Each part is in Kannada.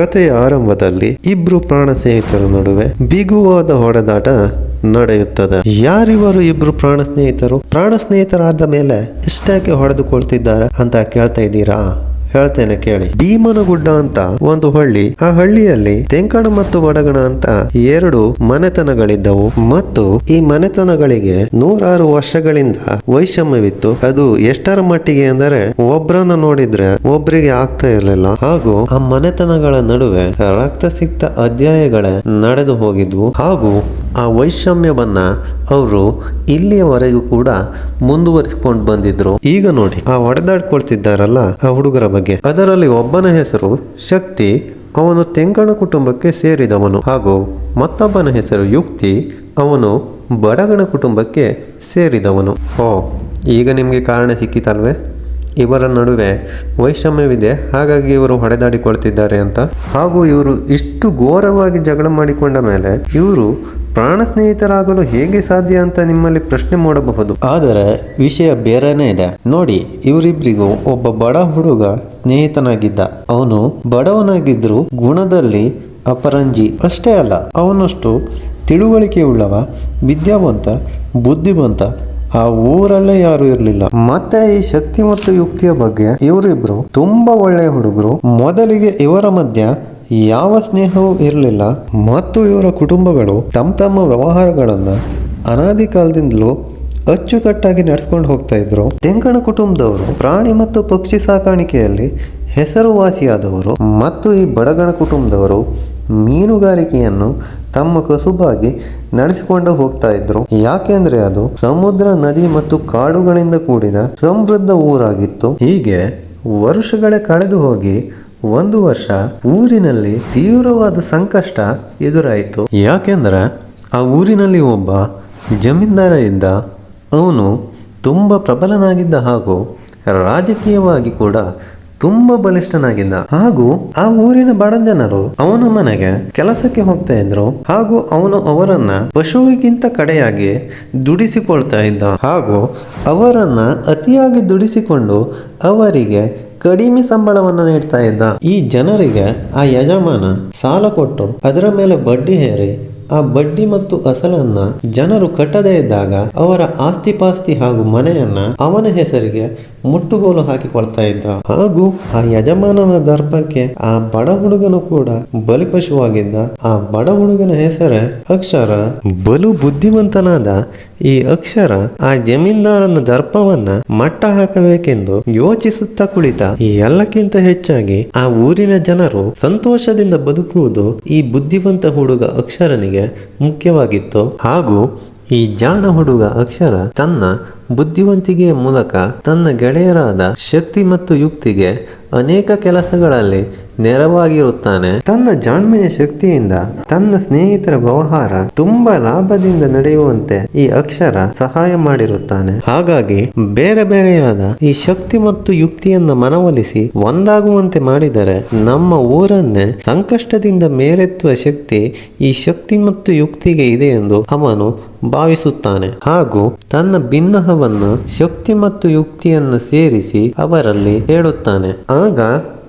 ಕಥೆಯ ಆರಂಭದಲ್ಲಿ ಇಬ್ರು ಪ್ರಾಣ ಸ್ನೇಹಿತರ ನಡುವೆ ಬಿಗುವಾದ ಹೊಡೆದಾಟ ನಡೆಯುತ್ತದೆ. ಯಾರಿವರು ಇಬ್ರು ಪ್ರಾಣ ಸ್ನೇಹಿತರು? ಪ್ರಾಣ ಸ್ನೇಹಿತರಾದ ಮೇಲೆ ಇಷ್ಟಕ್ಕೆ ಹೊಡೆದುಕೊಳ್ತಿದ್ದಾರೆ ಅಂತ ಕೇಳ್ತಾ ಇದ್ದೀರಾ? ಹೇಳ್ತೇನೆ ಕೇಳಿ. ಭೀಮನಗುಡ್ಡ ಅಂತ ಒಂದು ಹಳ್ಳಿ. ಆ ಹಳ್ಳಿಯಲ್ಲಿ ತೆಂಕಣ ಮತ್ತು ಬಡಗಣ ಅಂತ ಎರಡು ಮನೆತನಗಳಿದ್ದವು ಮತ್ತು ಈ ಮನೆತನಗಳಿಗೆ ನೂರಾರು ವರ್ಷಗಳಿಂದ ವೈಷಮ್ಯವಿತ್ತು. ಅದು ಎಷ್ಟರ ಮಟ್ಟಿಗೆ ಅಂದರೆ ಒಬ್ರನ್ನ ನೋಡಿದ್ರೆ ಒಬ್ರಿಗೆ ಆಗ್ತಾ ಇರಲಿಲ್ಲ. ಹಾಗೂ ಆ ಮನೆತನಗಳ ನಡುವೆ ರಕ್ತಸಿಕ್ತ ಅಧ್ಯಾಯಗಳೇ ನಡೆದು ಹೋಗಿದ್ವು. ಹಾಗೂ ಆ ವೈಷಮ್ಯವನ್ನು ಅವರು ಇಲ್ಲಿಯವರೆಗೂ ಕೂಡ ಮುಂದುವರಿಸಿಕೊಂಡು ಬಂದಿದ್ರು. ಈಗ ನೋಡಿ, ಆ ಹೊಡೆದಾಡ್ಕೊಳ್ತಿದ್ದಾರಲ್ಲ ಆ ಹುಡುಗರ ಬಗ್ಗೆ. ಅದರಲ್ಲಿ ಒಬ್ಬನ ಹೆಸರು ಶಕ್ತಿ, ಅವನು ತೆಂಕಣ ಕುಟುಂಬಕ್ಕೆ ಸೇರಿದವನು. ಹಾಗೂ ಮತ್ತೊಬ್ಬನ ಹೆಸರು ಯುಕ್ತಿ, ಅವನು ಬಡಗಣ ಕುಟುಂಬಕ್ಕೆ ಸೇರಿದವನು. ಓ, ಈಗ ನಿಮಗೆ ಕಾರಣ ಸಿಕ್ಕಿತಲ್ವೇ? ಇವರ ನಡುವೆ ವೈಷಮ್ಯವಿದೆ, ಹಾಗಾಗಿ ಇವರು ಹೊಡೆದಾಡಿಕೊಳ್ತಿದ್ದಾರೆ ಅಂತ. ಹಾಗೂ ಇವರು ಇಷ್ಟು ಘೋರವಾಗಿ ಜಗಳ ಮಾಡಿಕೊಂಡ ಮೇಲೆ ಇವರು ಪ್ರಾಣ ಸ್ನೇಹಿತರಾಗಲು ಹೇಗೆ ಸಾಧ್ಯ ಅಂತ ನಿಮ್ಮಲ್ಲಿ ಪ್ರಶ್ನೆ ಮಾಡಬಹುದು. ಆದರೆ ವಿಷಯ ಬೇರೆನೇ ಇದೆ. ನೋಡಿ, ಇವರಿಬ್ಬರಿಗೂ ಒಬ್ಬ ಬಡ ಹುಡುಗ ಸ್ನೇಹಿತನಾಗಿದ್ದ. ಅವನು ಬಡವನಾಗಿದ್ರು ಗುಣದಲ್ಲಿ ಅಪರಂಜಿ ಅಷ್ಟೇ ಅಲ್ಲ, ಅವನಷ್ಟು ತಿಳುವಳಿಕೆಯುಳ್ಳವ, ವಿದ್ಯಾವಂತ, ಬುದ್ಧಿವಂತ ಆ ಊರಲ್ಲೇ ಯಾರು ಇರಲಿಲ್ಲ. ಮತ್ತೆ ಈ ಶಕ್ತಿ ಮತ್ತು ಯುಕ್ತಿಯ ಬಗ್ಗೆ ಇವರಿಬ್ರು ತುಂಬಾ ಒಳ್ಳೆಯ ಹುಡುಗರು. ಮೊದಲಿಗೆ ಇವರ ಮಧ್ಯ ಯಾವ ಸ್ನೇಹವೂ ಇರಲಿಲ್ಲ. ಮತ್ತು ಇವರ ಕುಟುಂಬಗಳು ತಮ್ಮ ತಮ್ಮ ವ್ಯವಹಾರಗಳನ್ನ ಅನಾದಿ ಕಾಲದಿಂದಲೂ ಅಚ್ಚುಕಟ್ಟಾಗಿ ನಡೆಸ್ಕೊಂಡು ಹೋಗ್ತಾ ಇದ್ರು. ತೆಂಕಣ ಕುಟುಂಬದವರು, ಪ್ರಾಣಿ ಮತ್ತು ಪಕ್ಷಿ ಸಾಕಾಣಿಕೆಯಲ್ಲಿ ಹೆಸರುವಾಸಿಯಾದವರು. ಮತ್ತು ಈ ಬಡಗಣ ಕುಟುಂಬದವರು ಮೀನುಗಾರಿಕೆಯನ್ನು ತಮ್ಮ ಕಸುಬಾಗಿ ನಡೆಸಿಕೊಂಡು ಹೋಗ್ತಾ ಇದ್ರು. ಯಾಕೆಂದ್ರೆ ಅದು ಸಮುದ್ರ, ನದಿ ಮತ್ತು ಕಾಡುಗಳಿಂದ ಕೂಡಿದ ಸಮೃದ್ಧ ಊರಾಗಿತ್ತು. ಹೀಗೆ ವರ್ಷಗಳೇ ಕಳೆದು ಹೋಗಿ ಒಂದು ವರ್ಷ ಊರಿನಲ್ಲಿ ತೀವ್ರವಾದ ಸಂಕಷ್ಟ ಎದುರಾಯಿತು. ಯಾಕೆಂದ್ರೆ ಆ ಊರಿನಲ್ಲಿ ಒಬ್ಬ ಜಮೀನ್ದಾರ ಇದ್ದ ಅವನು ತುಂಬ ಪ್ರಬಲನಾಗಿದ್ದ ಹಾಗೂ ರಾಜಕೀಯವಾಗಿ ಕೂಡ ತುಂಬ ಬಲಿಷ್ಠನಾಗಿದ್ದ. ಹಾಗೂ ಆ ಊರಿನ ಬಡ ಜನರು ಅವನ ಮನೆಗೆ ಕೆಲಸಕ್ಕೆ ಹೋಗ್ತಾ ಇದ್ರು. ಹಾಗೂ ಅವನು ಅವರನ್ನ ಪಶುವಿಗಿಂತ ಕಡೆಯಾಗಿ ದುಡಿಸಿಕೊಳ್ತಾ ಇದ್ದ. ಹಾಗೂ ಅವರನ್ನ ಅತಿಯಾಗಿ ದುಡಿಸಿಕೊಂಡು ಅವರಿಗೆ ಕಡಿಮೆ ಸಂಬಳವನ್ನು ನೀಡ್ತಾ ಇದ್ದ. ಈ ಜನರಿಗೆ ಆ ಯಜಮಾನ ಸಾಲ ಕೊಟ್ಟು ಅದರ ಮೇಲೆ ಬಡ್ಡಿ ಹೇರಿ ಆ ಬಡ್ಡಿ ಮತ್ತು ಅಸಲನ್ನ ಜನರು ಕಟ್ಟದೇ ಇದ್ದಾಗ ಅವರ ಆಸ್ತಿ ಪಾಸ್ತಿ ಹಾಗೂ ಮನೆಯನ್ನ ಅವನ ಹೆಸರಿಗೆ ಮುಟ್ಟುಗೋಲು ಹಾಕಿಕೊಳ್ತಾ ಇದ್ದ. ಹಾಗೂ ಆ ಯಜಮಾನನ ದರ್ಪಕ್ಕೆ ಆ ಬಡ ಹುಡುಗನು ಕೂಡ ಬಲಿಪಶುವಾಗಿದ್ದ. ಆ ಬಡ ಹುಡುಗನ ಹೆಸರೇ ಅಕ್ಷರ. ಬಲು ಬುದ್ಧಿವಂತನಾದ ಈ ಅಕ್ಷರ ಆ ಜಮೀನ್ದಾರನ ದರ್ಪವನ್ನ ಮಟ್ಟ ಹಾಕಬೇಕೆಂದು ಯೋಚಿಸುತ್ತಾ ಕುಳಿತ. ಎಲ್ಲಕ್ಕಿಂತ ಹೆಚ್ಚಾಗಿ ಆ ಊರಿನ ಜನರು ಸಂತೋಷದಿಂದ ಬದುಕುವುದು ಈ ಬುದ್ಧಿವಂತ ಹುಡುಗ ಅಕ್ಷರನಿಗೆ ಮುಖ್ಯವಾಗಿತ್ತು. ಹಾಗೂ ಈ ಜಾಣ ಹುಡುಗ ಅಕ್ಷರ ತನ್ನ ಬುದ್ಧಿವಂತಿಕೆಯ ಮೂಲಕ ತನ್ನ ಗೆಳೆಯರಾದ ಶಕ್ತಿ ಮತ್ತು ಯುಕ್ತಿಗೆ ಅನೇಕ ಕೆಲಸಗಳಲ್ಲಿ ನೆರವಾಗಿರುತ್ತಾನೆ. ತನ್ನ ಜಾಣ್ಮೆಯ ಶಕ್ತಿಯಿಂದ ತನ್ನ ಸ್ನೇಹಿತರ ವ್ಯವಹಾರ ತುಂಬಾ ಲಾಭದಿಂದ ನಡೆಯುವಂತೆ ಈ ಅಕ್ಷರ ಸಹಾಯ ಮಾಡಿರುತ್ತಾನೆ. ಹಾಗಾಗಿ ಬೇರೆ ಬೇರೆಯಾದ ಈ ಶಕ್ತಿ ಮತ್ತು ಯುಕ್ತಿಯನ್ನ ಮನವೊಲಿಸಿ ಒಂದಾಗುವಂತೆ ಮಾಡಿದರೆ ನಮ್ಮ ಊರನ್ನೇ ಸಂಕಷ್ಟದಿಂದ ಮೇಲೆತ್ತುವ ಶಕ್ತಿ ಈ ಶಕ್ತಿ ಮತ್ತು ಯುಕ್ತಿಗೆ ಇದೆ ಎಂದು ಅವನು ಭಾವಿಸುತ್ತಾನೆ. ಹಾಗೂ ತನ್ನ ಭಿನ್ನಹವನ್ನು ಶಕ್ತಿ ಮತ್ತು ಯುಕ್ತಿಯನ್ನು ಸೇರಿಸಿ ಅವರಲ್ಲಿ ಹೇಳುತ್ತಾನೆ. ಆಗ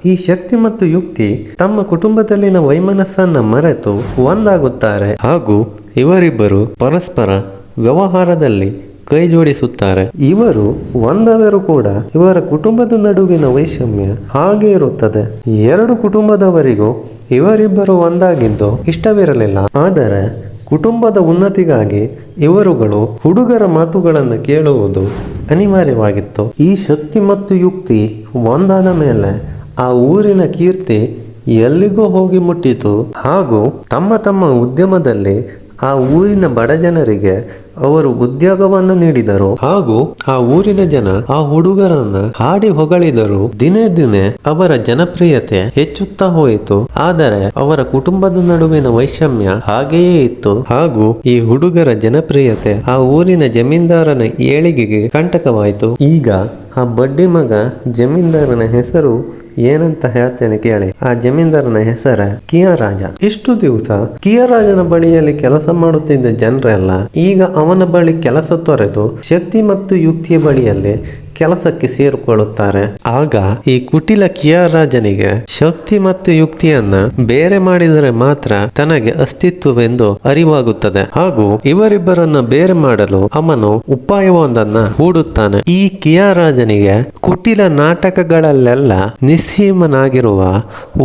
ಈ ಶಕ್ತಿ ಮತ್ತು ಯುಕ್ತಿ ತಮ್ಮ ಕುಟುಂಬದಲ್ಲಿನ ವೈಮನಸ್ಸನ್ನ ಮರೆತು ಒಂದಾಗುತ್ತಾರೆ. ಹಾಗೂ ಇವರಿಬ್ಬರು ಪರಸ್ಪರ ವ್ಯವಹಾರದಲ್ಲಿ ಕೈ ಜೋಡಿಸುತ್ತಾರೆ ಇವರು ಒಂದಾದರೂ ಕೂಡ ಇವರ ಕುಟುಂಬದ ನಡುವಿನ ವೈಷಮ್ಯ ಹಾಗೆ ಇರುತ್ತದೆ. ಎರಡು ಕುಟುಂಬದವರಿಗೂ ಇವರಿಬ್ಬರು ಒಂದಾಗಿದ್ದು ಇಷ್ಟವಿರಲಿಲ್ಲ. ಆದರೆ ಕುಟುಂಬದ ಉನ್ನತಿಗಾಗಿ ಇವರುಗಳು ಹುಡುಗರ ಮಾತುಗಳನ್ನು ಕೇಳುವುದು ಅನಿವಾರ್ಯವಾಗಿತ್ತು. ಈ ಶಕ್ತಿ ಮತ್ತು ಯುಕ್ತಿ ಒಂದಾದ ಮೇಲೆ ಆ ಊರಿನ ಕೀರ್ತಿ ಎಲ್ಲಿಗೂ ಹೋಗಿ ಮುಟ್ಟಿತು. ಹಾಗೂ ತಮ್ಮ ತಮ್ಮ ಉದ್ಯಮದಲ್ಲಿ ಆ ಊರಿನ ಬಡ ಜನರಿಗೆ ಅವರು ಉದ್ಯೋಗವನ್ನು ನೀಡಿದರು. ಹಾಗೂ ಆ ಊರಿನ ಜನ ಆ ಹುಡುಗರನ್ನ ಹಾಡಿ ಹೊಗಳಿದರು. ದಿನೇ ದಿನೇ ಅವರ ಜನಪ್ರಿಯತೆ ಹೆಚ್ಚುತ್ತಾ ಹೋಯಿತು. ಆದರೆ ಅವರ ಕುಟುಂಬದ ನಡುವಿನ ವೈಷಮ್ಯ ಹಾಗೆಯೇ ಇತ್ತು. ಹಾಗೂ ಈ ಹುಡುಗರ ಜನಪ್ರಿಯತೆ ಆ ಊರಿನ ಜಮೀನ್ದಾರನ ಏಳಿಗೆಗೆ ಕಂಟಕವಾಯಿತು. ಈಗ ಆ ಬಡ್ಡಿ ಮಗ ಜಮೀನ್ದಾರನ ಹೆಸರು ಏನಂತ ಹೇಳ್ತೇನೆ ಕೇಳಿ. ಆ ಜಮೀನ್ದಾರನ ಹೆಸರ ಕಿಯರಾಜ ಇಷ್ಟು ದಿವಸ ಕಿಯರಾಜನ ಬಳಿಯಲ್ಲಿ ಕೆಲಸ ಮಾಡುತ್ತಿದ್ದ ಜನರೆಲ್ಲ ಈಗ ಅವನ ಬಳಿ ಕೆಲಸ ತೊರೆದು ಶಕ್ತಿ ಮತ್ತು ಯುಕ್ತಿಯ ಬಳಿಯಲ್ಲಿ ಕೆಲಸಕ್ಕೆ ಸೇರಿಕೊಳ್ಳುತ್ತಾರೆ. ಆಗ ಈ ಕುಟಿಲ ಕಿಯಾರಾಜನಿಗೆ ಶಕ್ತಿ ಮತ್ತು ಯುಕ್ತಿಯನ್ನ ಬೇರೆ ಮಾಡಿದರೆ ಮಾತ್ರ ತನಗೆ ಅಸ್ತಿತ್ವವೆಂದು ಅರಿವಾಗುತ್ತದೆ. ಹಾಗೂ ಇವರಿಬ್ಬರನ್ನ ಬೇರೆ ಮಾಡಲು ಅವನು ಉಪಾಯವೊಂದನ್ನ ಹೂಡುತ್ತಾನೆ. ಈ ಕಿಯಾರಾಜನಿಗೆ ಕುಟಿಲ ನಾಟಕಗಳಲ್ಲೆಲ್ಲ ನಿಸ್ಸೀಮನಾಗಿರುವ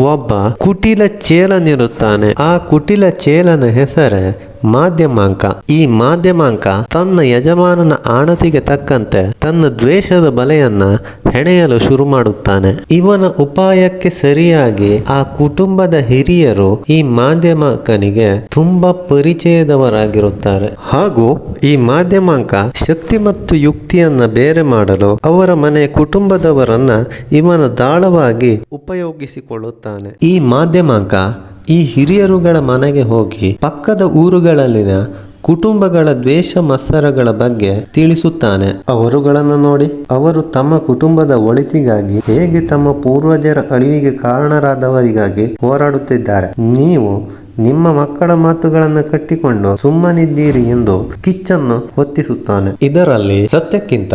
ಒಬ್ಬ ಕುಟಿಲ ಚೇಲನಿರುತ್ತಾನೆ. ಆ ಕುಟಿಲ ಚೇಲನ ಹೆಸರೇ ಮಾಧ್ಯಮಾಂಕ. ಈ ಮಾಧ್ಯಮಾಂಕ ತನ್ನ ಯಜಮಾನನ ಆಣತಿಗೆ ತಕ್ಕಂತೆ ತನ್ನ ದ್ವೇಷದ ಬಲೆಯನ್ನ ಹೆಣೆಯಲು ಶುರು ಮಾಡುತ್ತಾನೆ. ಇವನ ಉಪಾಯಕ್ಕೆ ಸರಿಯಾಗಿ ಆ ಕುಟುಂಬದ ಹಿರಿಯರು ಈ ಮಾಧ್ಯಮಾಂಕನಿಗೆ ತುಂಬಾ ಪರಿಚಯದವರಾಗಿರುತ್ತಾರೆ. ಹಾಗೂ ಈ ಮಾಧ್ಯಮಾಂಕ ಶಕ್ತಿ ಮತ್ತು ಯುಕ್ತಿಯನ್ನ ಬೇರೆ ಮಾಡಲು ಅವರ ಮನೆ ಕುಟುಂಬದವರನ್ನ ಇವನ ದಾಳವಾಗಿ ಉಪಯೋಗಿಸಿಕೊಳ್ಳುತ್ತಾನೆ. ಈ ಮಾಧ್ಯಮಾಂಕ ಈ ಹಿರಿಯರುಗಳ ಮನೆಗೆ ಹೋಗಿ ಪಕ್ಕದ ಊರುಗಳಲ್ಲಿನ ಕುಟುಂಬಗಳ ದ್ವೇಷ ಮತ್ಸರಗಳ ಬಗ್ಗೆ ತಿಳಿಸುತ್ತಾನೆ. ಅವರುಗಳನ್ನು ನೋಡಿ ಅವರು ತಮ್ಮ ಕುಟುಂಬದ ಒಳಿತಿಗಾಗಿ ಹೇಗೆ ತಮ್ಮ ಪೂರ್ವಜರ ಅಳಿವಿಗೆ ಕಾರಣರಾದವರಿಗಾಗಿ ಹೋರಾಡುತ್ತಿದ್ದಾರೆ. ನೀವು ನಿಮ್ಮ ಮಕ್ಕಳ ಮಾತುಗಳನ್ನು ಕಟ್ಟಿಕೊಂಡು ಸುಮ್ಮನಿದ್ದೀರಿ ಎಂದು ಕಿಚ್ಚನ್ನು ಹೊತ್ತಿಸುತ್ತಾನೆ. ಇದರಲ್ಲಿ ಸತ್ಯಕ್ಕಿಂತ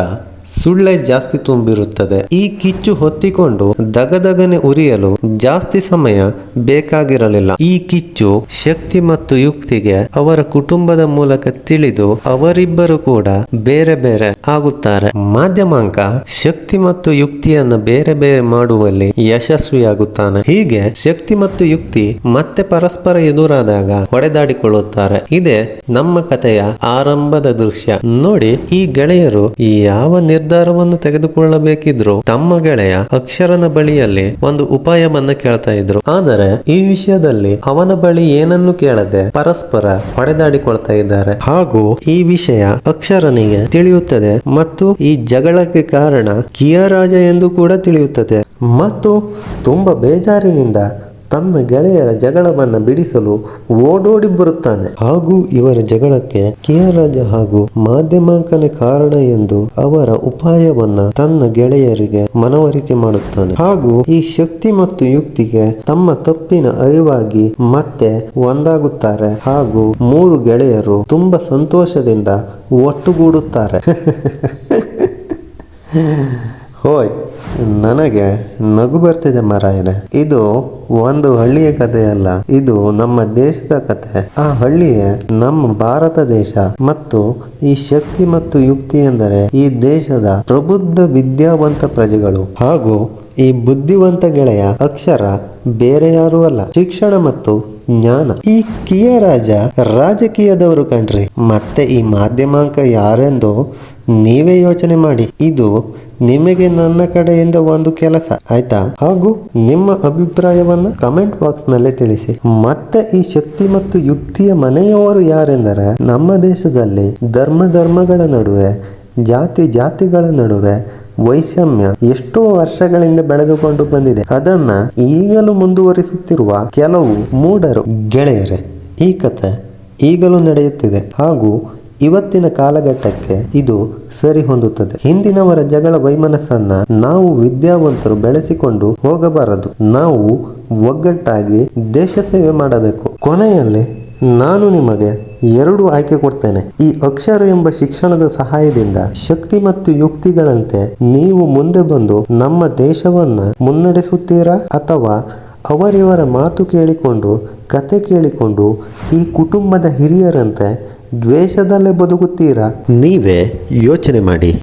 ಸುಳ್ಳೆ ಜಾಸ್ತಿ ತುಂಬಿರುತ್ತದೆ. ಈ ಕಿಚ್ಚು ಹೊತ್ತಿಕೊಂಡು ದಗದಗನೆ ಉರಿಯಲು ಜಾಸ್ತಿ ಸಮಯ ಬೇಕಾಗಿರಲಿಲ್ಲ. ಈ ಕಿಚ್ಚು ಶಕ್ತಿ ಮತ್ತು ಯುಕ್ತಿಗೆ ಅವರ ಕುಟುಂಬದ ಮೂಲಕ ತಿಳಿದು ಅವರಿಬ್ಬರು ಕೂಡ ಬೇರೆ ಬೇರೆ ಆಗುತ್ತಾರೆ. ಮಾಧ್ಯಮಾಂಕ ಶಕ್ತಿ ಮತ್ತು ಯುಕ್ತಿಯನ್ನು ಬೇರೆ ಬೇರೆ ಮಾಡುವಲ್ಲಿ ಯಶಸ್ವಿಯಾಗುತ್ತಾನೆ. ಹೀಗೆ ಶಕ್ತಿ ಮತ್ತು ಯುಕ್ತಿ ಮತ್ತೆ ಪರಸ್ಪರ ಎದುರಾದಾಗ ಹೊಡೆದಾಡಿಕೊಳ್ಳುತ್ತಾರೆ. ಇದೆ ನಮ್ಮ ಕಥೆಯ ಆರಂಭದ ದೃಶ್ಯ. ನೋಡಿ, ಈ ಗೆಳೆಯರು ಯಾವ ನಿರ್ಧಾರವನ್ನು ತೆಗೆದುಕೊಳ್ಳಬೇಕಿದ್ರು ತಮ್ಮ ಗೆಳೆಯ ಅಕ್ಷರನ ಬಳಿಯಲ್ಲಿ ಒಂದು ಉಪಾಯವನ್ನ ಕೇಳ್ತಾ ಇದ್ರು. ಆದರೆ ಈ ವಿಷಯದಲ್ಲಿ ಅವನ ಬಳಿ ಏನನ್ನು ಕೇಳದೆ ಪರಸ್ಪರ ಹೊಡೆದಾಡಿಕೊಳ್ತಾ ಇದ್ದಾರೆ. ಹಾಗೂ ಈ ವಿಷಯ ಅಕ್ಷರನಿಗೆ ತಿಳಿಯುತ್ತದೆ ಮತ್ತು ಈ ಜಗಳಕ್ಕೆ ಕಾರಣ ಕಿಯರಾಜ ಎಂದು ಕೂಡ ತಿಳಿಯುತ್ತದೆ. ಮತ್ತು ತುಂಬಾ ಬೇಜಾರಿನಿಂದ ತನ್ನ ಗೆಳೆಯರ ಜಗಳವನ್ನು ಬಿಡಿಸಲು ಓಡೋಡಿ ಬರುತ್ತಾನೆ. ಹಾಗೂ ಇವರ ಜಗಳಕ್ಕೆ ರಾಜ ಹಾಗೂ ಮಾಧ್ಯಮಾಂಕನೇ ಕಾರಣ ಎಂದು ಅವರ ಉಪಾಯವನ್ನ ತನ್ನ ಗೆಳೆಯರಿಗೆ ಮನವರಿಕೆ ಮಾಡುತ್ತಾನೆ. ಹಾಗೂ ಈ ಶಕ್ತಿ ಮತ್ತು ಯುಕ್ತಿಗೆ ತಮ್ಮ ತಪ್ಪಿನ ಅರಿವಾಗಿ ಮತ್ತೆ ಒಂದಾಗುತ್ತಾರೆ. ಹಾಗೂ ಮೂರು ಗೆಳೆಯರು ತುಂಬಾ ಸಂತೋಷದಿಂದ ಒಟ್ಟುಗೂಡುತ್ತಾರೆ. ಹೋಯ್. ನನಗೆ ನಗು ಬರ್ತಿದೆ ಮಾರಾಯನೆ ಇದು ಒಂದು ಹಳ್ಳಿಯ ಕಥೆಯಲ್ಲ ಇದು ನಮ್ಮ ದೇಶದ ಕಥೆ ಆ ಹಳ್ಳಿಯೇ ನಮ್ಮ ಭಾರತ ದೇಶ. ಮತ್ತು ಈ ಶಕ್ತಿ ಮತ್ತು ಯುಕ್ತಿ ಎಂದರೆ ಈ ದೇಶದ ಪ್ರಬುದ್ಧ ವಿದ್ಯಾವಂತ ಪ್ರಜೆಗಳು. ಹಾಗೂ ಈ ಬುದ್ಧಿವಂತ ಗೆಳೆಯ ಅಕ್ಷರ ಬೇರೆ ಯಾರು ಅಲ್ಲ. ಶಿಕ್ಷಣ ಮತ್ತು ಜ್ಞಾನ. ಈ ಕಿಯ ರಾಜ ರಾಜಕೀಯದವರು ಕಣ್ರಿ. ಮತ್ತೆ ಈ ಮಾಧ್ಯಮಾಂಕ ಯಾರೆಂದು ನೀವೇ ಯೋಚನೆ ಮಾಡಿ. ಇದು ನಿಮಗೆ ನನ್ನ ಕಡೆಯಿಂದ ಒಂದು ಕೆಲಸ, ಆಯ್ತಾ? ಹಾಗೂ ನಿಮ್ಮ ಅಭಿಪ್ರಾಯವನ್ನ ಕಮೆಂಟ್ ಬಾಕ್ಸ್ನಲ್ಲಿ ತಿಳಿಸಿ. ಮತ್ತೆ ಈ ಶಕ್ತಿ ಮತ್ತು ಯುಕ್ತಿಯ ಮನೆಯವರು ಯಾರೆಂದರೆ, ನಮ್ಮ ದೇಶದಲ್ಲಿ ಧರ್ಮ ಧರ್ಮಗಳ ನಡುವೆ, ಜಾತಿ ಜಾತಿಗಳ ನಡುವೆ ವೈಷಮ್ಯ ಎಷ್ಟೋ ವರ್ಷಗಳಿಂದ ಬೆಳೆದುಕೊಂಡು ಬಂದಿದೆ. ಅದನ್ನ ಈಗಲೂ ಮುಂದುವರಿಸುತ್ತಿರುವ ಕೆಲವು ಮೂಢರು ಗೆಳೆಯರೆ, ಈ ಕಥೆ ಈಗಲೂ ನಡೆಯುತ್ತಿದೆ. ಹಾಗೂ ಇವತ್ತಿನ ಕಾಲಘಟ್ಟಕ್ಕೆ ಇದು ಸರಿ ಹೊಂದುತ್ತದೆ ಹಿಂದಿನವರ ಜಗಳ ವೈಮನಸ್ಸನ್ನ ನಾವು ವಿದ್ಯಾವಂತರು ಬೆಳೆಸಿಕೊಂಡು ಹೋಗಬಾರದು. ನಾವು ಒಗ್ಗಟ್ಟಾಗಿ ದೇಶ ಸೇವೆ ಮಾಡಬೇಕು. ಕೊನೆಯಲ್ಲಿ ನಾನು ನಿಮಗೆ ಎರಡು ಆಯ್ಕೆ ಕೊಡ್ತೇನೆ. ಈ ಅಕ್ಷರ ಎಂಬ ಶಿಕ್ಷಣದ ಸಹಾಯದಿಂದ ಶಕ್ತಿ ಮತ್ತು ಯುಕ್ತಿಗಳಂತೆ ನೀವು ಮುಂದೆ ಬಂದು ನಮ್ಮ ದೇಶವನ್ನ ಮುನ್ನಡೆಸುತ್ತೀರಾ? ಅಥವಾ ಅವರಿವರ ಮಾತು ಕೇಳಿಕೊಂಡು, ಕತೆ ಕೇಳಿಕೊಂಡು ಈ ಕುಟುಂಬದ ಹಿರಿಯರಂತೆ ದ್ವೇಷದಲ್ಲೇ ಬದುಕುತ್ತೀರಾ? ನೀವೇ ಯೋಚನೆ ಮಾಡಿ.